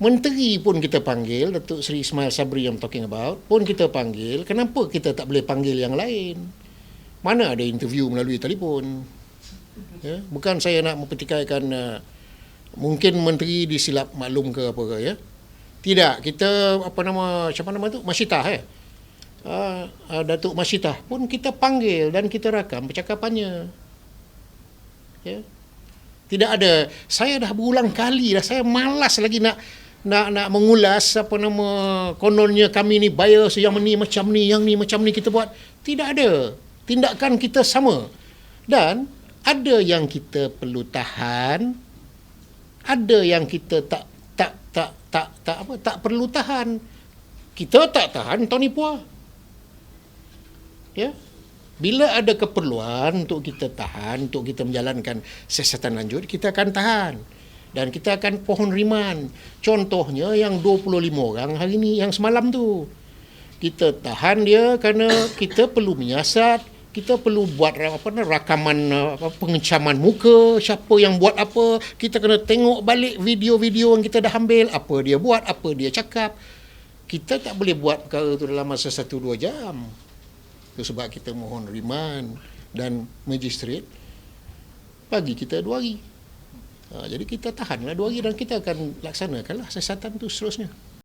Menteri pun kita panggil, Datuk Seri Ismail Sabri yang talking about, pun kita panggil, kenapa kita tak boleh panggil yang lain? Mana ada interview melalui telefon? Ya, bukan saya nak mempertikaikan uh, mungkin menteri disilap maklum ke apa ke ya. Tidak, kita apa nama siapa nama tu? Masyitah eh. Uh, uh, Datuk Masyitah pun kita panggil dan kita rakam percakapannya. Ya. Tidak ada. Saya dah berulang kali dah saya malas lagi nak nak nak mengulas apa nama kononnya kami ni bias yang ni macam ni yang ni macam ni kita buat tidak ada. Tindakan kita sama. Dan ada yang kita perlu tahan ada yang kita tak tak tak tak tak apa tak perlu tahan. Kita tak tahan Tony Puah. Ya? Bila ada keperluan untuk kita tahan untuk kita menjalankan siasatan lanjut kita akan tahan dan kita akan pohon riman. Contohnya yang 25 orang hari ini yang semalam tu. Kita tahan dia kerana kita perlu menyiasat, kita perlu buat apa rakaman apa, pengecaman muka, siapa yang buat apa, kita kena tengok balik video-video yang kita dah ambil, apa dia buat, apa dia cakap. Kita tak boleh buat perkara tu dalam masa 1 2 jam. Itu sebab kita mohon riman dan magistrate bagi kita dua hari. Ha, jadi kita tahanlah dua hari dan kita akan laksanakanlah siasatan tu seterusnya.